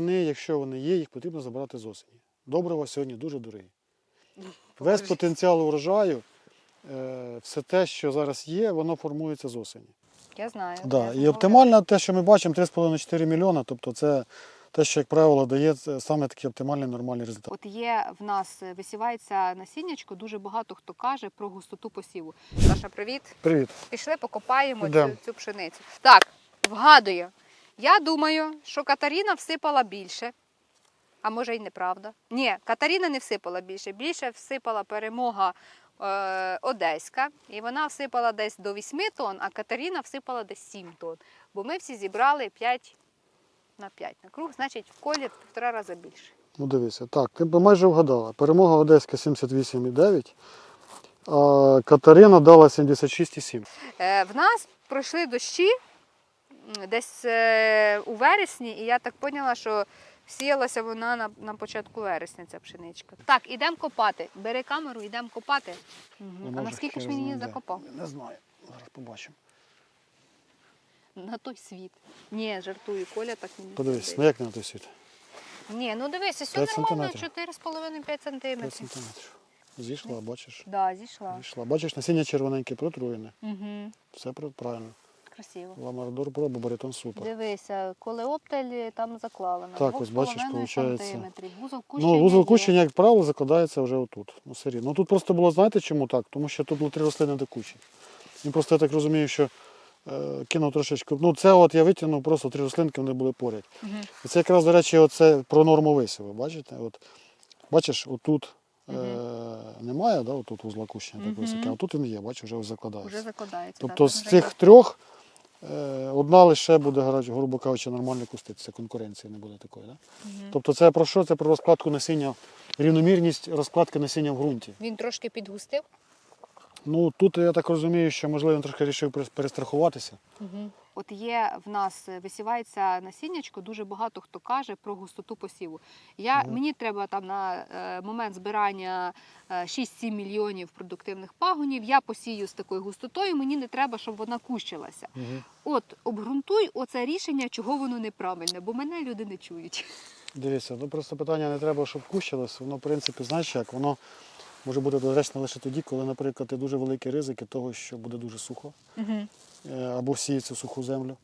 бур'яни, якщо вони є, їх потрібно забрати з осені. Добрива сьогодні дуже дорогі. Весь потенціал урожаю, е, все те, що зараз є, воно формується з осені. Я знаю. Да. я І оптимально те, що ми бачимо, 3,5-4 мільйона, тобто це те, що, як правило, дає саме такий оптимальний нормальний результат. От є в нас е, висівається насіннячко, дуже багато хто каже про густоту посіву. Саша, привіт. Привіт. Пішли, покопаємо Йдем. цю, цю пшеницю. Так, вгадую. Я думаю, що Катаріна всипала більше. А може й неправда. Ні, Катаріна не всипала більше. Більше всипала перемога е, Одеська. І вона всипала десь до 8 тонн, а Катерина всипала десь 7 тонн. Бо ми всі зібрали 5 на 5 на круг, значить в колі в півтора рази більше. Ну дивися, так, ти б майже вгадала. Перемога Одеська 78,9, а Катерина дала 76,7. Е, В нас пройшли дощі десь е, у вересні, і я так поняла, що сіялася вона на, на початку вересня, ця пшеничка. Так, ідемо копати. Бери камеру, йдемо копати. Ну, А наскільки ж він її закопав? Не знаю. Зараз побачимо. На той світ. Ні, жартую, Коля так не Подивись, ну як на той світ? Ні, ну дивися, все нормально, 4,5-5 5 сантиметрів. Зійшла, бачиш? Да, зійшла. Зійшла. Бачиш, насіння червоненьке протруєне. Угу. Все правильно. Красиво. Ламардор проба, баритон супер. Дивися, коли оптель там заклала на Так, ось бачиш, 2,5 получається. сантиметрів. Вузол кущення Ну, вузол кущення, як правило, закладається вже отут. Ну, все рівно. Ну тут просто було, знаєте чому так? Тому що тут було три рослини до кучі. Він просто я так розумію, що е, кинув трошечки. Ну, це от я витягнув просто три рослинки, вони були поряд. Мгм. І це якраз, до речі, оце про норму висіву. Бачите? От, бачиш, отут е, немає, да, отут вузла кущення так Мгм. високе, а тут він є, бачиш, вже закладається. Вже закладається. Тобто так, з цих трьох е, одна лише буде, грубо кажучи, нормально куститися, конкуренції не буде такої. Да? Угу. Тобто це про що? Це про розкладку насіння, рівномірність розкладки насіння в ґрунті. Він трошки підгустив. Ну тут я так розумію, що можливо він трошки перес- перестрахуватися. От є в нас е, висівається насіннячко, дуже багато хто каже про густоту посіву. Я, Мгм. Мені треба там на е, момент збирання е, 6-7 мільйонів продуктивних пагонів. Я посію з такою густотою, мені не треба, щоб вона кущилася. От обґрунтуй оце рішення, чого воно неправильне, бо мене люди не чують. Дивіться, ну просто питання не треба, щоб кущилось. Воно, в принципі, знаєш як, воно може бути доречно лише тоді, коли, наприклад, є дуже великі ризики того, що буде дуже сухо, е, або сіється суху землю.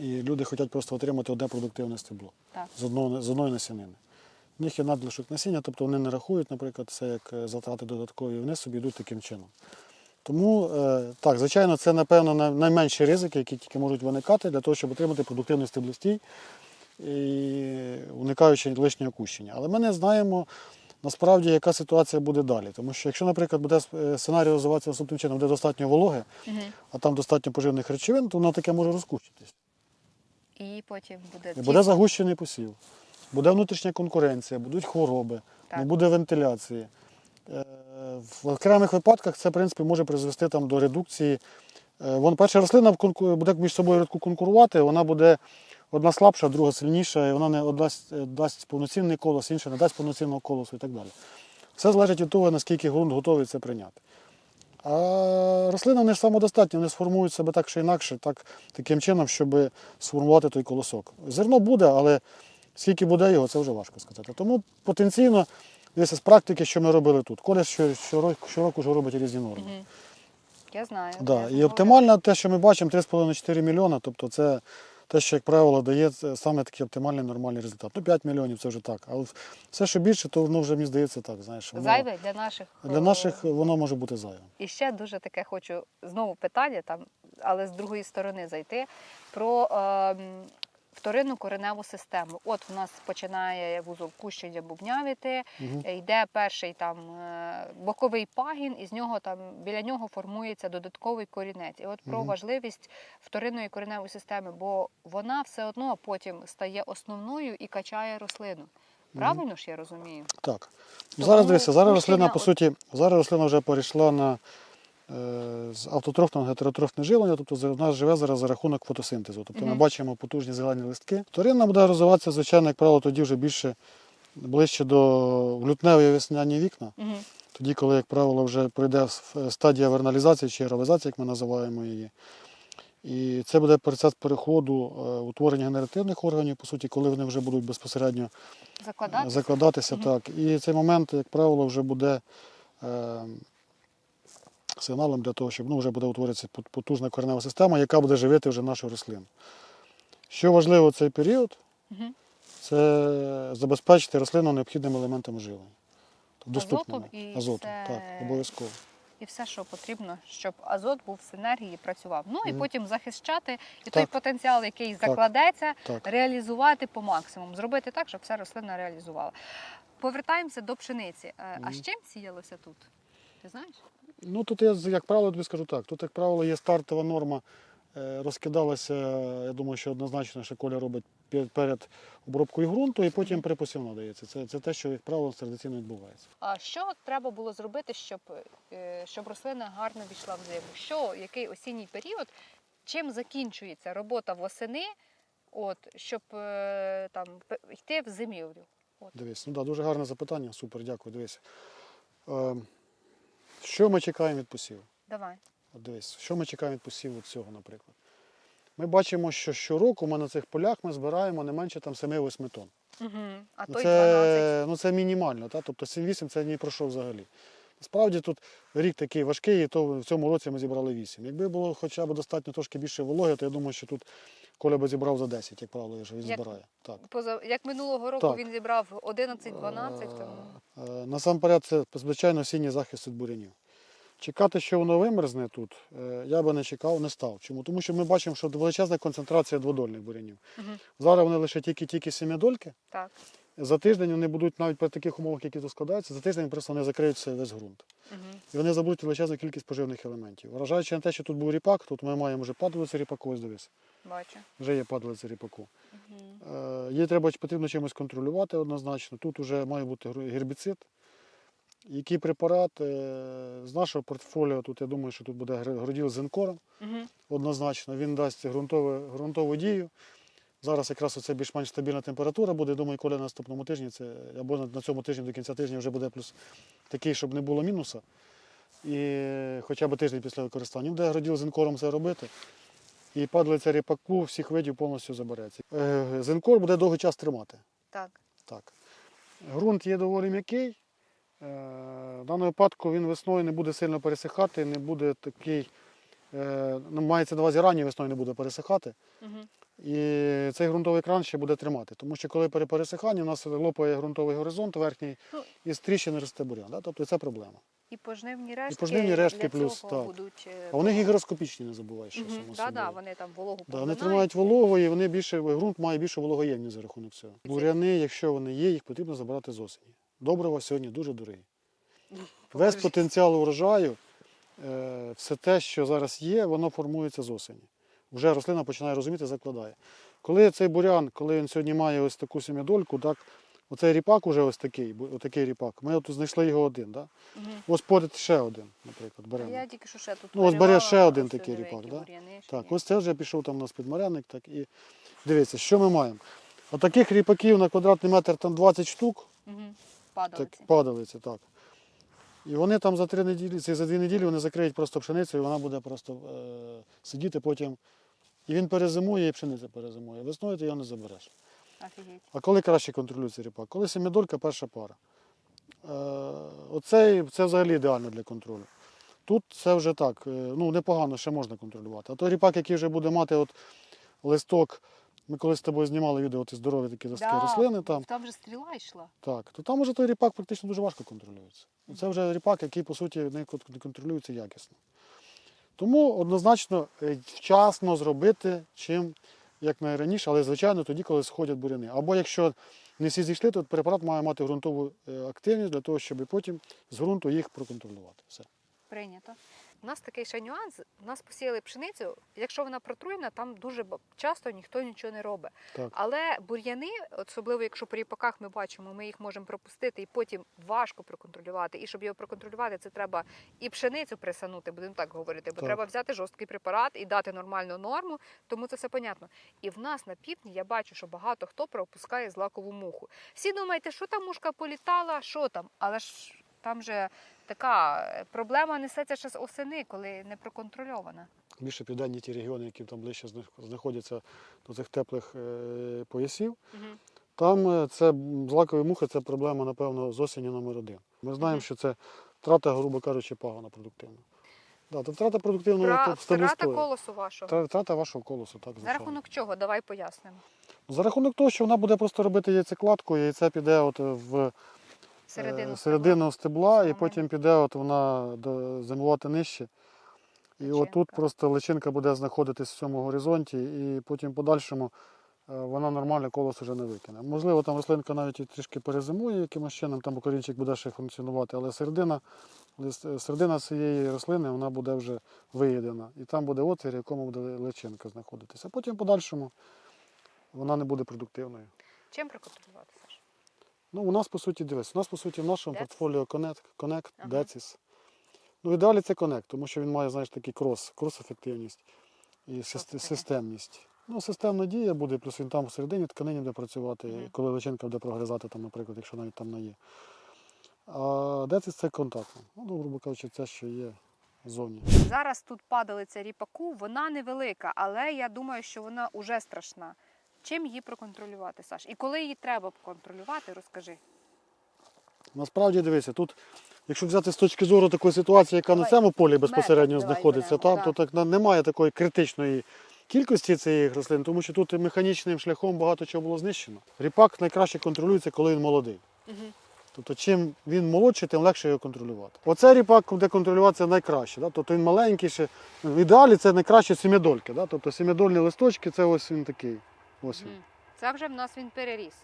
І люди хочуть просто отримати одне продуктивне стебло Так. з, одного, з одної насінини. В них є надлишок насіння, тобто вони не рахують, наприклад, це як е, затрати додаткові, вони собі йдуть таким чином. Тому, е, так, звичайно, це, напевно, найменші ризики, які тільки можуть виникати для того, щоб отримати продуктивний стеблостій, і уникаючи лишнього кущення. Але ми не знаємо насправді, яка ситуація буде далі. Тому що якщо, наприклад, буде е, сценарій розвиватися наступним чином, буде достатньо вологи, а там достатньо поживних речовин, то воно таке може розкущитись. І потім буде І буде загущений посів, буде внутрішня конкуренція, будуть хвороби, Так. не буде вентиляції. Е, В окремих випадках це в принципі, може призвести там, до редукції. Е, Вон, перша рослина буде між собою рядку конкурувати, вона буде одна слабша, друга сильніша, і вона не дасть, дасть повноцінний колос, інша не дасть повноцінного колосу і так далі. Все залежить від того, наскільки ґрунт готовий це прийняти. А рослини вони ж самодостатні, вони сформують себе так чи інакше, так, таким чином, щоб сформувати той колосок. Зерно буде, але скільки буде його, це вже важко сказати. Тому потенційно, дивіться, з практики, що ми робили тут. Коля що, щороку, щороку вже робить різні норми. Я знаю. Да. я І оптимально те, що ми бачимо, 3,5-4 мільйона, тобто це те, що, як правило, дає саме такий оптимальний нормальний результат. Ну, 5 мільйонів це вже так. А от все, що більше, то воно вже мені здається так. Знаєш, воно- Зайве для наших Для е, наших воно може бути зайвим. І ще дуже таке хочу знову питання, там, але з другої сторони зайти про е, вторинну кореневу систему. От в нас починає вузол кущення бубнявіти, Мгм. е, йде перший там е, боковий пагін, і з нього там біля нього формується додатковий корінець. І от про Мгм. важливість вторинної кореневої системи, бо вона все одно потім стає основною і качає рослину. Правильно ж я розумію? Так. Тому зараз дивися, зараз рослина, по суті, зараз рослина вже перейшла на з автотрофного на гетеротрофне живлення, тобто за- вона живе зараз за рахунок фотосинтезу. Тобто ми бачимо потужні зелені листки. Вторинна буде розвиватися, звичайно, як правило, тоді вже більше ближче до лютневої весняні вікна. Тоді, коли, як правило, вже пройде стадія верналізації чи аеровізації, як ми називаємо її. І це буде процес переходу е, утворення генеративних органів, по суті, коли вони вже будуть безпосередньо Закладати? закладатися. Мгм. Так. І цей момент, як правило, вже буде е, сигналом для того, щоб ну, вже буде утворитися потужна коренева система, яка буде живити вже нашу рослину. Що важливо в цей період, це забезпечити рослину необхідними елементами живлення. Тобто Азотом Доступними. і Азотом, все- так, обов'язково. І все, що потрібно, щоб азот був в синергії, працював. Ну і Мгм. потім захищати і той потенціал, який Так. закладеться, Так. реалізувати по максимуму, зробити так, щоб вся рослина реалізувала. Повертаємося до пшениці. Е, А з чим сіялося тут? Ти знаєш? Ну тут я, як правило, тобі скажу так. Тут, як правило, є стартова норма. е, Розкидалася, я думаю, що однозначно, що Коля робить перед обробкою ґрунту і потім припосівно дається. Це, це те, що, як правило, традиційно відбувається. А що треба було зробити, щоб, е, щоб рослина гарно війшла в зиму? Що, який осінній період, чим закінчується робота восени, от, щоб е, там, йти в зимівлю? Дивись, ну да, дуже гарне запитання, супер, дякую. Дивись. Е, що ми чекаємо від посіву? Давай. От дивись, що ми чекаємо від посіву цього, наприклад. Ми бачимо, що щороку ми на цих полях ми збираємо не менше там 7-8 тонн. Угу. А Ну, той 12. це, ну, це мінімально, та? тобто 7-8 це ні про що взагалі. Насправді тут рік такий важкий, і то в цьому році ми зібрали 8. Якби було хоча б достатньо трошки більше вологи, то я думаю, що тут Коля би зібрав за 10, як правило, він Як- збирає. Так. Поза як минулого року Так. він зібрав 11-12, тому Е, Насамперед, це звичайно осінній захист від бурянів. Чекати, що воно вимерзне тут, е, я би не чекав, не став. Чому? Тому що ми бачимо, що величезна концентрація дводольних бурянів. Мгм. Зараз вони лише тільки-тільки сім'ядольки. так. За тиждень вони будуть навіть при таких умовах, які тут складаються, за тиждень просто вони закриють все весь ґрунт. Угу. І вони забудуть величезну кількість поживних елементів. Вражаючи на те, що тут був ріпак, тут ми маємо вже падалицю ріпаку, ось дивись, Бачу. вже є падалиця ріпаку. Угу. Е, Її треба потрібно чимось контролювати однозначно. Тут вже має бути гербіцид. Який препарат е, з нашого портфоліо, тут я думаю, що тут буде гр- гроділ з інкором, Угу. однозначно. Він дасть ґрунтову дію. Зараз якраз оце більш-менш стабільна температура буде. Думаю, коли на наступному тижні це або на- на цьому тижні до кінця тижня вже буде плюс такий, щоб не було мінуса. І хоча б тиждень після використання. Буде граділ з інкором це робити. І падлиця ріпаку всіх видів повністю забереться. Е, Зинкор буде довгий час тримати. Так. Так. Ґрунт є доволі м'який. Е, В даному випадку він весною не буде сильно пересихати, не буде такий, е, ну, мається на увазі ранньою весною не буде пересихати. Угу. І цей ґрунтовий кран ще буде тримати. Тому що коли при пересиханні у нас лопає ґрунтовий горизонт верхній Ну. і з тріщини росте бурян. Да? Тобто це проблема. І пожнивні рештки, пожнивні рештки для плюс, цього так. будуть. е, А вони гігроскопічні, не забувай, що само Да, да, вони там вологу Да, вони тримають вологу і вони більше, ґрунт має більшу вологоємність за рахунок цього. Буряни, якщо вони є, їх потрібно забирати з осені. Добрива сьогодні дуже дорогі. Весь потенціал урожаю, е, все те, що зараз є, воно формується з осені. Вже рослина починає розуміти, закладає. Коли цей бурян, коли він сьогодні має ось таку сім'ядольку, так, оцей ріпак уже ось такий, отакий ріпак. Ми от знайшли його один. Да? Мгм. Ось поряд ще один, наприклад, беремо. Я тільки що ще тут Ну, ось бере виривала, ще один ось такий диви, ріпак, які да? бур'яни ще Так, ось це вже пішов там у нас підмарянник. Так, і дивіться, що ми маємо. Отаких ріпаків на квадратний метр там 20 штук, Мгм. так, Падалиці. падалиці, так. І вони там за три неділі, це за дві неділі вони закриють просто пшеницю, і вона буде просто е, сидіти потім. І він перезимує, і пшениця перезимує. Весною ти його не забереш. Офігеть. А коли краще контролюється ріпак? Коли семидолька перша пара. Е, оцей, це взагалі ідеально для контролю. Тут це вже так, е, ну непогано, ще можна контролювати. А той ріпак, який вже буде мати от листок, ми колись з тобою знімали відео, ті здорові такі листки Да, рослини там. Там же стріла йшла. Так, то там уже той ріпак практично дуже важко контролюється. Це вже ріпак, який, по суті, не контролюється якісно. Тому однозначно е, вчасно зробити чим якнайраніше, але звичайно тоді, коли сходять буряни. Або якщо не всі зійшли, то препарат має мати ґрунтову е, активність для того, щоб потім з ґрунту їх проконтролювати. Все. Прийнято. У нас такий ще нюанс. У нас посіяли пшеницю. Якщо вона протруєна, там дуже часто ніхто нічого не робить. Так. Але бур'яни, особливо якщо по ріпаках ми бачимо, ми їх можемо пропустити і потім важко проконтролювати. І щоб його проконтролювати, це треба і пшеницю присанути, будемо так говорити, бо Так. треба взяти жорсткий препарат і дати нормальну норму, тому це все понятно. І в нас на півдні я бачу, що багато хто пропускає злакову муху. Всі думаєте, що там мушка політала, що там, але ж там же така е, проблема несеться ще з осени, коли не проконтрольована. Більше південні ті регіони, які там ближче знаходяться до цих теплих е, поясів. Там е, це злакові мухи це проблема, напевно, з осені номер один. Ми знаємо, що це втрата, грубо кажучи, пагона продуктивна. Да, то втрата продуктивного Втра- Втрата колосу вашого. Втрата вашого колосу, так, За рахунок чого? Давай пояснимо. За рахунок того, що вона буде просто робити яйцекладку, яйце піде от в Середину. середину стебла, і потім піде от вона до, зимувати нижче. І Личинка. отут просто личинка буде знаходитись в цьому горизонті, і потім в подальшому е, вона нормально колос вже не викине. Можливо, там рослинка навіть і трішки перезимує якимось чином, там корінчик буде ще функціонувати, але середина, середина цієї рослини вона буде вже виїдена. І там буде отвір, в якому буде личинка знаходитися. А потім в подальшому вона не буде продуктивною. Чим проконтролювати? Ну, у нас, по суті, дивись, у нас, по суті, в нашому Decis? портфоліо Connect, Connect Ага. Decis. Ну, в ідеалі це Connect, тому що він має, знаєш, такий крос, крос-ефективність і системність. Ну, системна дія буде, плюс він там всередині тканині буде працювати, Мгм. коли личинка буде прогризати, там, наприклад, якщо навіть там не є. А Decis це контактно. Ну, грубо кажучи, це що є зоні. Зараз тут падалиця ріпаку, вона невелика, але я думаю, що вона уже страшна. Чим її проконтролювати, Саш? І коли її треба контролювати, розкажи. Насправді дивися, тут, якщо взяти з точки зору такої ситуації, яка Давай, на цьому полі безпосередньо давай знаходиться, беремо, там, да. то так немає такої критичної кількості цих рослин, тому що тут механічним шляхом багато чого було знищено. Ріпак найкраще контролюється, коли він молодий. Угу. Тобто, чим він молодший, тим легше його контролювати. Оцей ріпак буде контролюватися найкраще. Да? Тобто він маленький ще. В ідеалі це найкраще сім'ядольки. Да? Тобто сім'ядольні листочки це ось він такий. Ось він. Це вже в нас він переріс.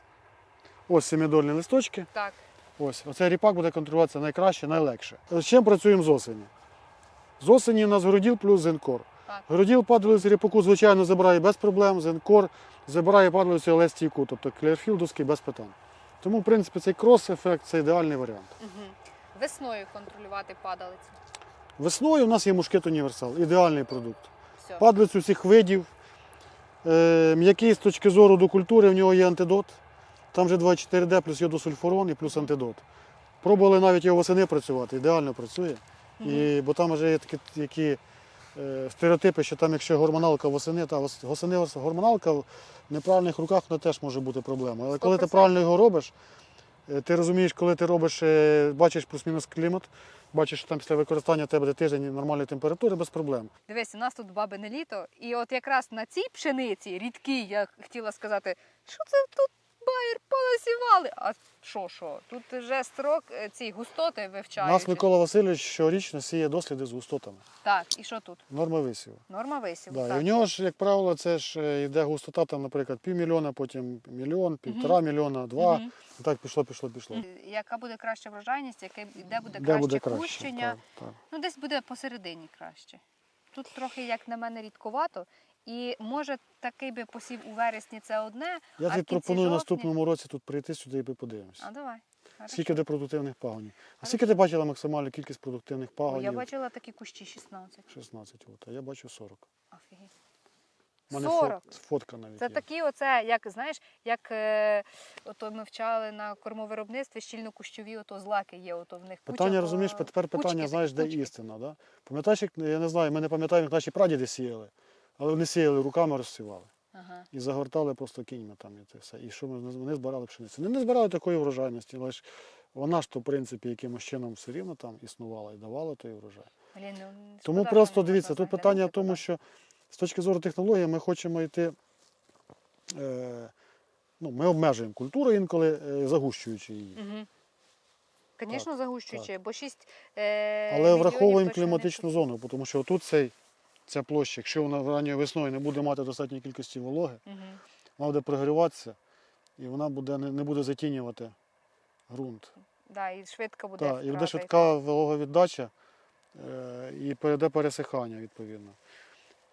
Ось сім'ядольні листочки. Так. Ось, оцей ріпак буде контролюватися найкраще, найлегше. З чим працюємо з осені? З осені у нас городіл плюс зенкор. Так. Городіл падалицю ріпаку, звичайно, забирає без проблем, зенкор забирає падалицю елестійку, тобто клерфілдовський без питань. Тому, в принципі, цей крос-ефект це ідеальний варіант. Угу. Весною контролювати падалицю. Весною у нас є мушкет універсал, ідеальний продукт. Все. Падалицю всіх видів. Е, м'який з точки зору до культури, в нього є антидот. Там вже 24D плюс йодосульфурон і плюс антидот. Пробували навіть його восени працювати, ідеально працює. І, бо там вже є такі, які е, стереотипи, що там, якщо гормоналка восени, та восени гормоналка в неправильних руках вона теж може бути проблемою. Але коли ти 100%. правильно його робиш, ти розумієш, коли ти робиш, е, бачиш плюс-мінус клімат, бачиш, що там після використання тебе де тиждень нормальної температури без проблем. Дивись, у нас тут бабине літо, і от якраз на цій пшениці рідкій, я хотіла сказати, що це тут байер понасівали. А що, що? Тут вже строк е, ці густоти У вивчають. нас Микола Васильович щорічно сіє досліди з густотами. Так, і що тут? Норма висіву. Норма висіву. Да, і так. в нього ж, як правило, це ж е, йде густота, там, наприклад, півмільйона, потім мільйон, півтора мільйона, два. Мгм. І так пішло, пішло, пішло. Яка буде краща врожайність, яке, де буде Де краще буде краще? кущення. Так, так. Ну, десь буде посередині краще. Тут трохи, як на мене, рідковато. І може такий би посів у вересні це одне. Я а в тобі кінці пропоную жовтня- наступному році тут прийти сюди і ми подивимося. А давай. Хорошо. Скільки де продуктивних пагонів. А скільки ти бачила максимальну кількість продуктивних О, пагонів? я бачила такі кущі 16. 16, от, а я бачу 40. Офігеть. У мене 40. фот- фотка навіть Це є. такі, оце, як знаєш, як е, ото ми вчали на кормовиробництві, щільнокущові ото злаки є, ото в них куча, Питання, розумієш, тепер питання, кучки знаєш, де кучки. істина. Да? Пам'ятаєш, як, я не знаю, ми не пам'ятаємо, як наші прадіди сіяли, але вони сіяли руками розсівали. Ага. І загортали просто кіньми там і це все. І що ми вони збирали пшеницю. Вони не збирали такої врожайності, але ж вона ж то, в принципі, якимось чином все рівно там існувала і давала той врожай. Блін, ну, Тому просто дивіться, тут питання в тому, що з точки зору технології ми хочемо йти. Е, ну, ми обмежуємо культуру інколи, е, загущуючи її. Угу. Звісно, загущуючи, бо 6 е, Але враховуємо точно не кліматичну зону, тому що тут цей, ця площа, якщо вона ранньою весною не буде мати достатньої кількості вологи, Мгм. вона буде прогріватися і вона буде, не, не буде затінювати ґрунт. Да, і швидко буде. Так, і буде швидка вологовіддача е, і перейде пересихання відповідно.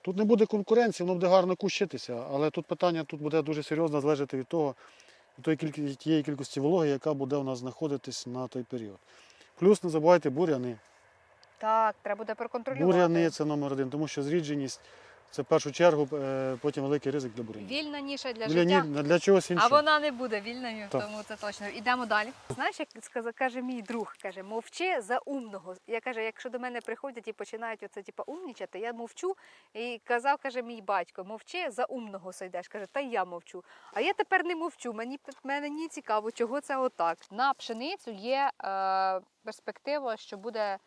Тут не буде конкуренції, воно буде гарно кущитися, але тут питання тут буде дуже серйозно залежати від того, від тої кількості, тієї кількості вологи, яка буде у нас знаходитись на той період. Плюс не забувайте буряни. Так, треба буде проконтролювати. Буряни це номер один, тому що зрідженість Це в першу чергу е, потім великий ризик для буріння. Вільна ніша для Для, життя. ні, для чогось А вона не буде вільною, Так. тому це точно. Ідемо далі. Знаєш, як сказа- каже мій друг, каже, мовчи за умного. Я каже, якщо до мене приходять і починають оце типу, умнічати, я мовчу. І казав, каже, мій батько, мовчи за умного сойдеш. Каже, та я мовчу. А я тепер не мовчу. Мені мені цікаво, чого це отак. На пшеницю є е, перспектива, що буде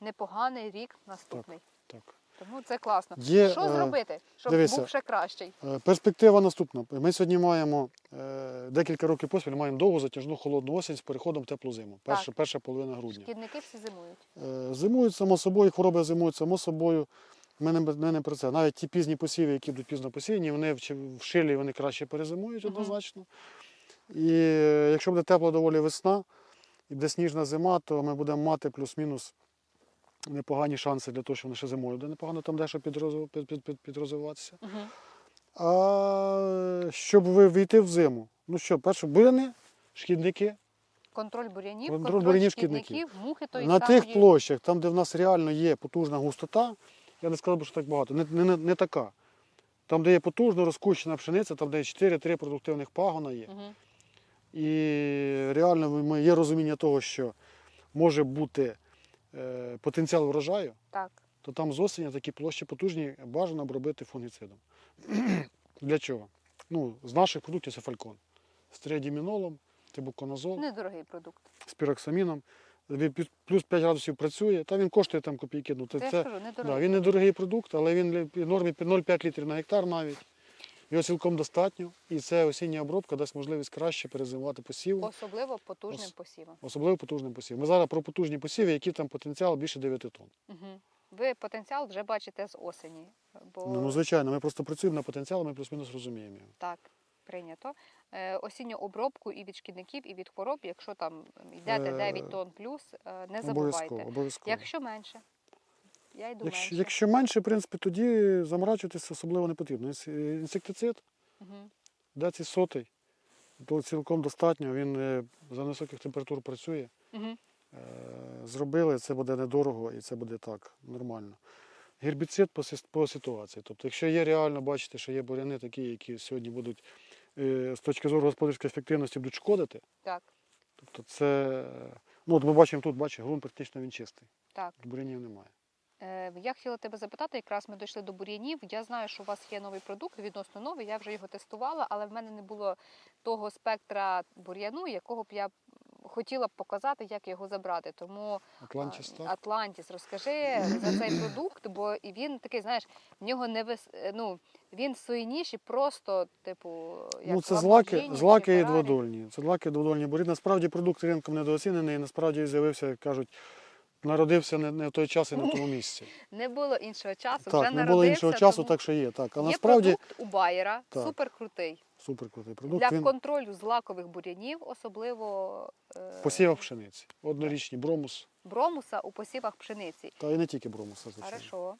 непоганий рік наступний. Так. Тому це класно. Є, що е, зробити, щоб дивися. був ще кращий? Е, Перспектива наступна. Ми сьогодні маємо е, декілька років поспіль, маємо довгу затяжну холодну осінь з переходом в теплу зиму. Перша, перша половина грудня. Шкідники всі зимують. Зимують само собою, хвороби зимують само собою. Ми не, ми не про це. Навіть ті пізні посіви, які будуть пізно посіяні, вони в, в шилі вони краще перезимують однозначно. І е, якщо буде тепла доволі весна і буде сніжна зима, то ми будемо мати плюс-мінус непогані шанси для того, що вони ще зимою буде непогано там дещо підрозвиватися. Угу. А щоб ви війти в зиму, ну що, перше, буряни, шкідники. Контроль бур'янів, Контроль контроль, бур'янів, шкідників, мухи тої На самої. тих площах, там, де в нас реально є потужна густота, я не сказав би, що так багато, не, не, не, така. Там, де є потужно розкущена пшениця, там, де 4-3 продуктивних пагона є. Мгм. І реально є розуміння того, що може бути потенціал врожаю, Так. то там з осені такі площі потужні бажано обробити фунгіцидом. Для чого? Ну, з наших продуктів це фалькон. З триадімінолом, тибуконазол, Недорогий продукт. з піроксаміном. Плюс 5 градусів працює, та він коштує там копійки. Ну, це, Це, кажу, недорогий. да, він недорогий продукт, але він в нормі 0,5 літрів на гектар навіть. Його цілком достатньо. І це осіння обробка дасть можливість краще перезимувати посіву, Особливо потужним Ос- посівом. особливо потужним посівом. Ми зараз про потужні посіви, які там потенціал більше 9 тонн. Угу. Ви потенціал вже бачите з осені. Бо Ну, ну, звичайно, ми просто працюємо на потенціал, ми плюс-мінус розуміємо його. так, прийнято. Е, осінню обробку і від шкідників, і від хвороб, якщо там йдете Е, 9 тонн плюс, е, не Обов'язково, забувайте. обов'язково. Якщо менше, я йду Якщо, менше. якщо менше, в принципі, тоді заморачуватися особливо не потрібно. Інсектицид, Угу. Даці сотий, то цілком достатньо. Він е, за високих температур працює. Угу. Е, Зробили, це буде недорого і це буде так, нормально. Гербіцид по, по ситуації. Тобто, якщо є реально, бачите, що є буряни такі, які сьогодні будуть е, з точки зору господарської ефективності будуть шкодити, Так, тобто це. е, Ну, от ми бачимо тут, бачите, ґрунт практично він чистий. так. Бурянів немає. Е, Я хотіла тебе запитати, якраз ми дійшли до бур'янів. Я знаю, що у вас є новий продукт, відносно новий. Я вже його тестувала, але в мене не було того спектра бур'яну, якого б я хотіла б показати, як його забрати. Тому Атлантіс, так? Атлантіс, розкажи за цей продукт, бо і він такий, знаєш, в нього не вис... е, ну, він сойніший, просто, типу, як Ну, це злаки, злаки і дводольні. Це злаки і дводольні бурі. Насправді продукт ринком недооцінений, і насправді з'явився, як кажуть, народився не, не в той час і не в тому місці. Не було іншого часу, вже Так, не було іншого часу, тому так що є. Так. А є насправді продукт у Байера, Так. супер крутий. супер крутий продукт. Для Він контролю злакових бур'янів, особливо е, посівах пшениці. Однорічні бромус. бромуса у посівах пшениці. Та і не тільки бромуса, звичайно. Хорошо.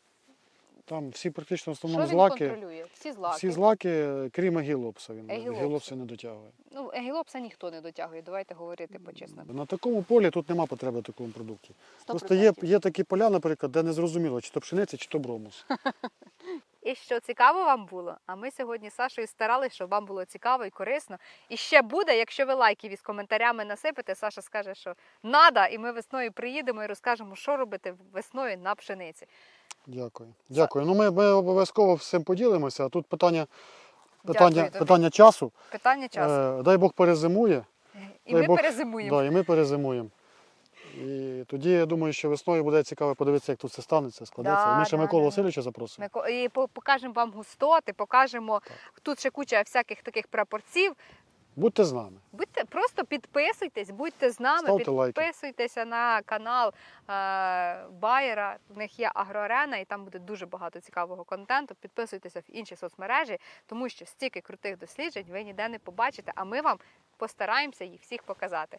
Там всі практично в Що основному він злаки. контролює? Всі злаки. Всі злаки, крім агілопса. Він Егілопса. агілопса не дотягує. Ну, егілопса ніхто не дотягує, давайте говорити по-чесному. На такому полі тут нема потреби такому продукті. Сто Просто є, є такі поля, наприклад, де не зрозуміло, чи то пшениця, чи то бромус. І що цікаво вам було? А ми сьогодні з Сашою старалися, щоб вам було цікаво і корисно. І ще буде, якщо ви лайків із коментарями насипите, Саша скаже, що надо, і ми весною приїдемо і розкажемо, що робити весною на пшениці. Дякую. Дякую. Ну ми, ми обов'язково всім поділимося. А тут питання, питання, Дякую тобі. питання часу. Питання часу. Е, дай Бог перезимує. і дай ми Бог- перезимуємо. Да, і ми перезимуємо. І тоді я думаю, що весною буде цікаво подивитися, як тут все станеться, складеться. Да, ми ще да, Миколу да. Васильовича запросимо. Ми ко- І по- покажемо вам густоти, покажемо тут ще куча всяких таких прапорців. Будьте з нами. Будьте просто підписуйтесь, будьте з нами, Ставте лайки. на канал е, Байера. В них є Агроарена, і там буде дуже багато цікавого контенту. Підписуйтеся в інші соцмережі, тому що стільки крутих досліджень ви ніде не побачите, а ми вам постараємося їх всіх показати.